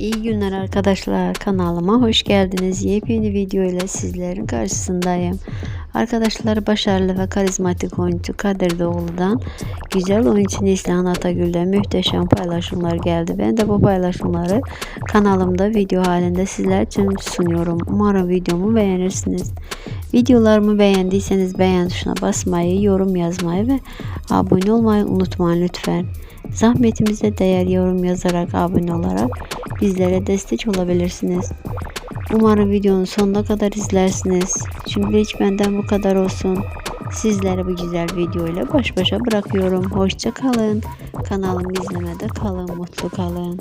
İyi günler arkadaşlar kanalıma hoş geldiniz. Yepyeni video ile sizlerin karşısındayım. Arkadaşlar başarılı ve karizmatik oyuncu Kadir Doğulu'dan güzel oyuncu Neslihan Atagül'den muhteşem paylaşımlar geldi. Ben de bu paylaşımları kanalımda video halinde sizler için sunuyorum. Umarım videomu beğenirsiniz. Videolarımı beğendiyseniz beğen tuşuna basmayı, yorum yazmayı ve abone olmayı unutmayın lütfen. Zahmetimize değer yorum yazarak abone olarak bizlere destek olabilirsiniz. Umarım videonun sonuna kadar izlersiniz. Şimdi hiç benden bu kadar olsun. Sizleri bu güzel video ile baş başa bırakıyorum. Hoşça kalın. Kanalımı izlemede kalın. Mutlu kalın.